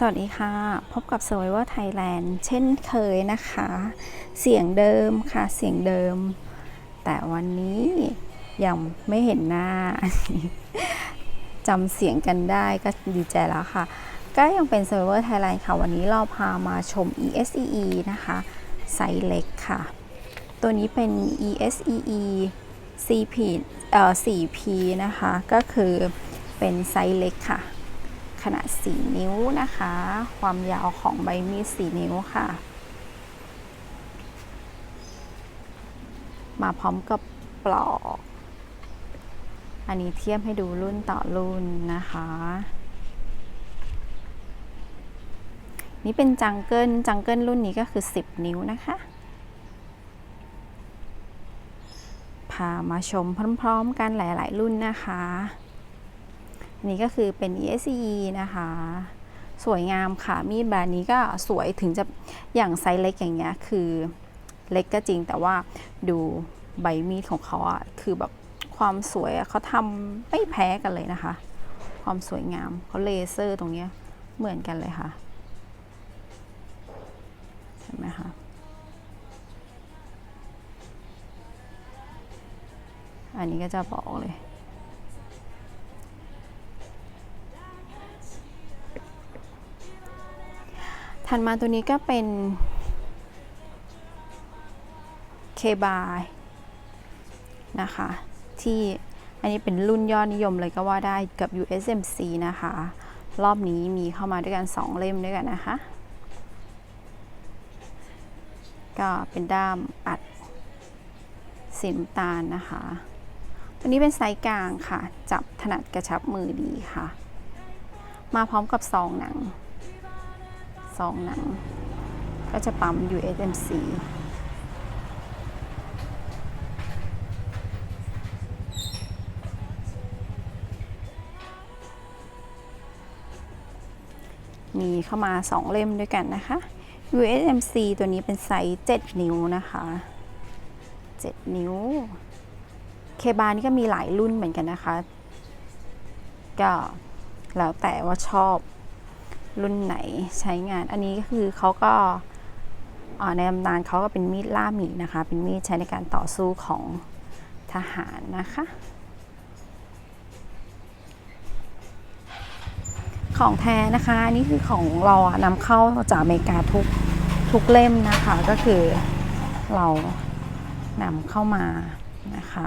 สวัสดีค่ะ พบกับ Survivor Thailand เช่นเคยนะคะ เสียงเดิมค่ะเสียงเดิม แต่วันนี้ยังไม่เห็นหน้าจำเสียงกันได้ก็ดีใจแล้วค่ะ ก็ยังเป็น Survivor Thailand ค่ะ วันนี้เราพามาชม ESEE นะคะ ไซส์เล็กค่ะ ตัวนี้เป็น ESEE CP เอ่อ 4P นะคะ ก็คือเป็นไซส์เล็กค่ะ ขนาด 4 นิ้วนะคะ ความยาวของใบมีด 4 นิ้วค่ะ มาพร้อมกับปลอก อันนี้เทียบให้ดูรุ่นต่อรุ่นนะคะ นี่เป็นจังเกิลจังเกิลรุ่นนี้ก็คือ 10 นิ้วนะคะพามาชมพร้อม ๆ กันหลาย ๆ รุ่นนะคะ นี่ก็คือเป็น ESE นะคะ สวยงามค่ะมีดแบรนด์นี้ก็สวยถึงจะอย่างไซส์เล็กอย่างเงี้ยคือเล็กก็จริงแต่ว่าดูใบมีดของเขาอะคือแบบความสวยเขาทำไม่แพ้กันเลยนะคะ ความสวยงามเขาเลเซอร์ตรงเนี้ยเหมือนกันเลยค่ะเห็นไหมคะอันนี้ก็จะบอกเลย ถัดมาตัวนี้ก็เป็นเคบายนะคะ ที่อันนี้เป็นรุ่นยอดนิยมเลยก็ว่าได้กับ USMC นะคะ รอบนี้มีเข้ามาด้วยกัน 2 เล่มด้วยกันนะคะ ก็เป็นด้ามอัดสีน้ำตาลนะคะตัวนี้เป็นไซส์กลางค่ะ จับถนัดกระชับมือดีค่ะ มาพร้อมกับซองหนัง ซองหนัง ก็จะปั๊ม USMC มีเข้ามา 2 เล่มด้วยกันนะคะ USMC ตัวนี้เป็นไซส์ 7 นิ้วนะคะ 7 นิ้ว เคบานี่ก็มีหลายรุ่นเหมือนกันนะคะ ก็แล้วแต่ว่าชอบ รุ่นไหนใช้งาน อันนี้ก็คือเขาก็ในตำนานเขาก็เป็นมีดล่าหมีนะคะ เป็นมีดใช้ในการต่อสู้ของทหารนะคะ ของแท้นะคะนี่คือของเราอนำเข้าจากอเมริกาทุกทุกเล่มนะคะก็คือเรานำเข้ามานะคะ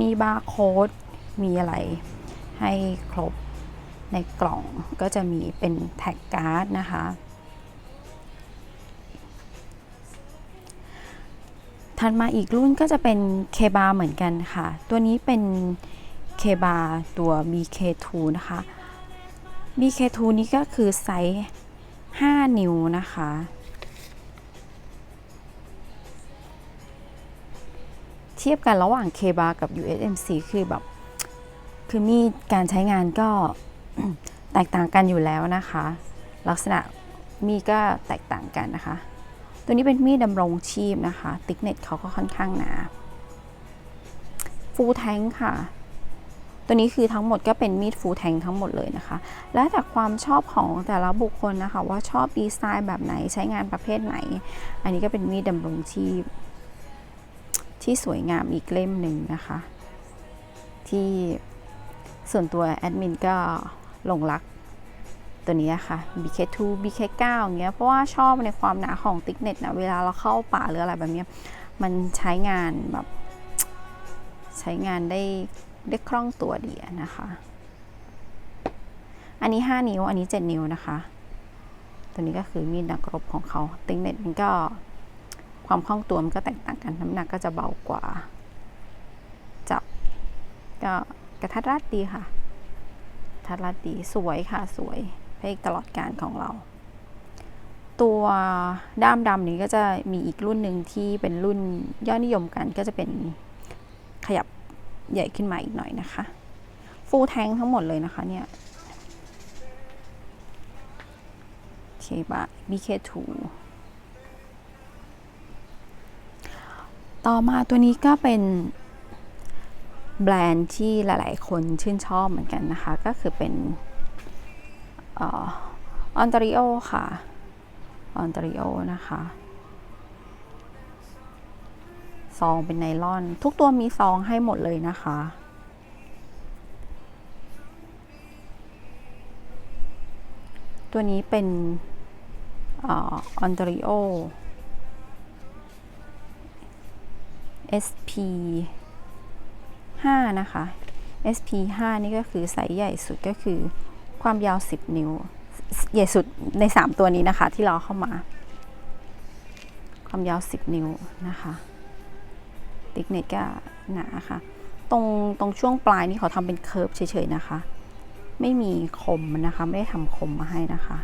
มีบาร์โค้ดมีอะไรให้ครบ ในกล่องก็จะมีเป็นแท็กการ์ดนะคะ ถัดมาอีกรุ่นก็จะเป็นเคบาเหมือนกันค่ะ ตัวนี้เป็นเคบาตัว BK2 นะคะ BK2 นี้ก็คือไซส์ 5 นิ้วนะคะ เทียบกันระหว่างเคบากับ USMC คือแบบ คือมีการใช้งานก็ แตกต่างกันอยู่แล้วนะคะ ลักษณะมีดก็แตกต่างกันนะคะ ตัวนี้เป็นมีดดำรงชีพนะคะ ติ๊กเน็ตเขาก็ค่อนข้างหนาฟูลแทงค่ะ ตัวนี้คือทั้งหมดก็เป็นมีดฟูลแทงทั้งหมดเลยนะคะ และแต่ความชอบของแต่ละบุคคลนะคะ ว่าชอบดีไซน์แบบไหนใช้งานประเภทไหน อันนี้ก็เป็นมีดดำรงชีพ ที่สวยงามอีกเล่มหนึ่งนะคะ ที่ส่วนตัวแอดมินก็ หลงรักตัวนี้ค่ะ BK2 BK9 อย่างเงี้ยเพราะว่าชอบในความหนาของติ๊กเน็ตนะเวลาเราเข้าป่าหรืออะไรแบบนี้มันใช้งานแบบ ใช้งานได้ได้คล่องตัวดีนะคะ อันนี้ 5 นิ้ว อันนี้ 7 นิ้วนะคะ ตัวนี้ก็คือมีดนักรบของเขาติ๊กเน็ตมันก็ความคล่องตัวมันก็แตกต่างกัน น้ำหนักก็จะเบากว่า จับก็กระทัดรัดดีค่ะ ทัดรัดดีสวยค่ะสวยให้ตลอดการของเรา ตัวด้ามดำนี้ก็จะมีอีกรุ่นหนึ่งที่เป็นรุ่นยอดนิยมกันก็จะเป็นขยับใหญ่ขึ้นมาอีกหน่อยนะคะ ฟูลแทงทั้งหมดเลยนะคะเนี่ยเคบะ BK2 ต่อมาตัวนี้ก็เป็น แบรนด์ที่หลาย ๆ คนชื่นชอบเหมือนกันนะคะ ก็คือเป็นออนตาริโอค่ะออนตาริโอนะคะซองเป็นไนลอน ทุกตัวมีซองให้หมดเลยนะคะ ตัวนี้เป็นออนตาริโอ SP 5 นะคะ SP 5 นี่ก็คือไซส์ใหญ่สุดก็คือความยาว 10 นิ้ว ใหญ่สุดใน 3 ตัวนี้นะคะ ที่เราเข้ามา ความยาว 10 นิ้วนะคะติ๊กเน็ตก็หนาค่ะ ตรงตรงช่วงปลายนี่เขาทำเป็นเคิร์ฟเฉยๆนะคะ ไม่มีคมนะคะ ไม่ได้ทำคมมาให้นะคะ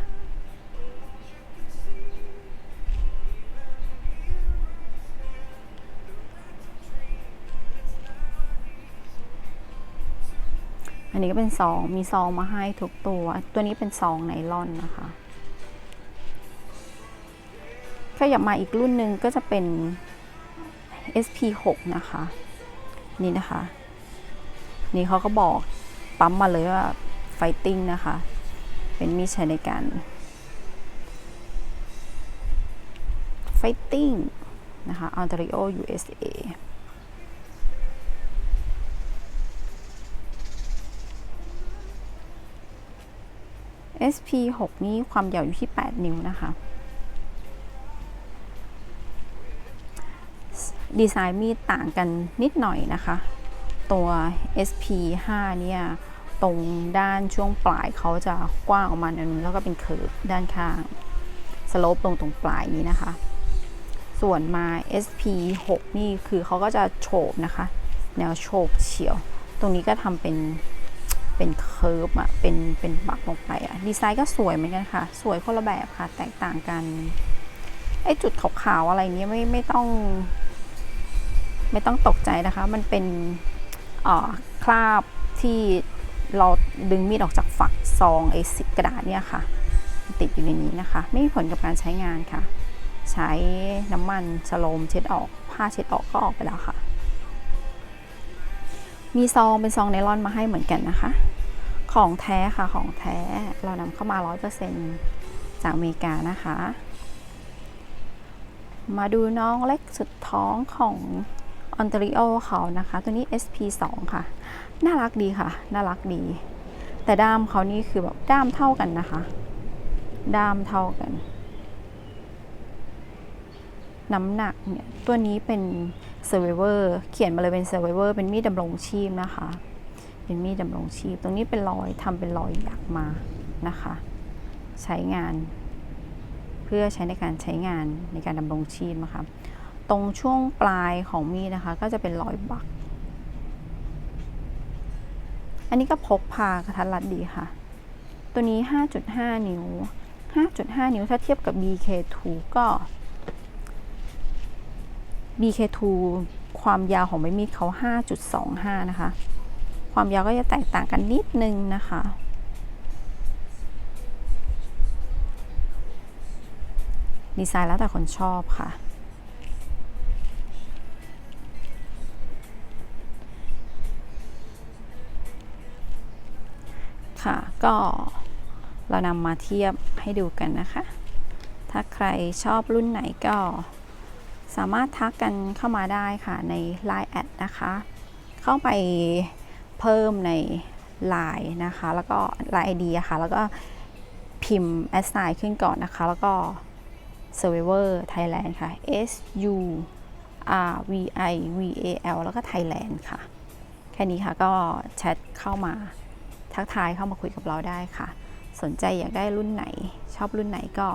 อันนี้ก็เป็นซอง มีซองมาให้ทุกตัว ตัวนี้เป็นซองไนลอนนะคะขยับมาอีกรุ่นหนึ่งก็จะเป็น SP6 นะคะ นี่นะคะ นี่เขาก็บอกปั๊มมาเลยว่าไฟติ้งนะคะ เป็นมีดใช้ในการไฟติ้งนะคะ Ontario USA SP6 นี้ความยาวอยู่ที่ 8 นิ้วนะคะ ดีไซน์มีดต่างกันนิดหน่อยนะคะ ตัว SP5 เนี่ย ตรงด้านช่วงปลายเขาจะกว้างออกมาหน่อยนึงแล้วก็เป็นเคิร์ฟด้านข้าง สโลปลงตรงปลายนี้นะคะ ส่วนมา SP6 นี่คือเขาก็จะโฉบนะคะ แนวโฉบเฉียว ตรงนี้ก็ทำเป็น เป็นเคิร์ฟอะเป็นเป็นบักลงไปอะดีไซน์ก็สวยเหมือนกันค่ะ สวยคนละแบบค่ะ แตกต่างกันไอจุดขาวๆอะไรเนี้ยไม่ไม่ต้อง ไม่ต้องตกใจนะคะ มันเป็นคราบที่เราดึงมีดออกจากฝักซองไอ้กระดาษเนี่ยค่ะ ติดอยู่ในนี้นะคะ ไม่มีผลกับการใช้งานค่ะ ใช้น้ำมันฉโลมเช็ดออก ผ้าเช็ดออกก็ออกไปแล้วค่ะ มีซองเป็นซองไนลอนมาให้เหมือนกันนะคะ ของแท้ค่ะของแท้เรานำเข้ามา 100%จากอเมริกานะคะ มาดูน้องเล็กสุดท้องของออน t ริโอเขานะคะ ตัวนี้ SP2 ค่ะ น่ารักดีค่ะ น่ารักดี แต่ด้ามเขานี่คือแบบด้ามเท่ากันนะคะ ด้ามเท่ากัน น้ำหนักเนี่ยตัวนี้เป็น Survivor เขียนมาเลยเป็น Survivor เป็นมีดดำรงชีพนะคะ เป็นมีดดำรงชีพ ตรงนี้เป็นรอยทำเป็นรอยหยักมานะคะ ใช้งานเพื่อใช้ในการใช้งานในการดำรงชีพนะคะ ตรงช่วงปลายของมีดนะคะ ก็จะเป็นรอยบัก อันนี้ก็พกพากระทัดรัดดีค่ะ ตัวนี้ 5.5 นิ้ว 5.5 นิ้วถ้าเทียบกับ BK2 ก็ BK2 ความยาวของใบมีดเขา 5.25 นะคะ ความยาวก็จะแตกต่างกันนิดนึงนะคะ ดีไซน์แล้วแต่คนชอบค่ะ ค่ะ ก็เรานำมาเทียบให้ดูกันนะคะ ถ้าใครชอบรุ่นไหนก็ สามารถทักกันเข้ามาได้ค่ะใน Line แอดนะคะ เข้าไปเพิ่มใน Line นะคะ แล้วก็ Line ID ค่ะ แล้วก็พิมพ์ s i ขึ้นก่อนนะคะ แล้วก็ Survivor Thailand ค่ะ S U R V I V A L แล้วก็ Thailand ค่ะ แค่นี้ค่ะก็แชทเข้ามาทักทายเข้ามาคุยกับเราได้ค่ะ สนใจอยากได้รุ่นไหน ชอบรุ่นไหนก็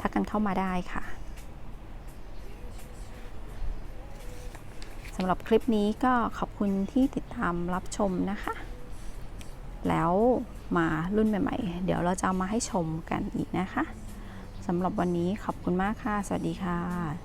ทักกันเข้ามาได้ค่ะ สำหรับคลิปนี้ก็ขอบคุณที่ติดตามรับชมนะคะ แล้วมารุ่นใหม่ๆ เดี๋ยวเราจะเอามาให้ชมกันอีกนะคะสำหรับวันนี้ขอบคุณมากค่ะ สวัสดีค่ะ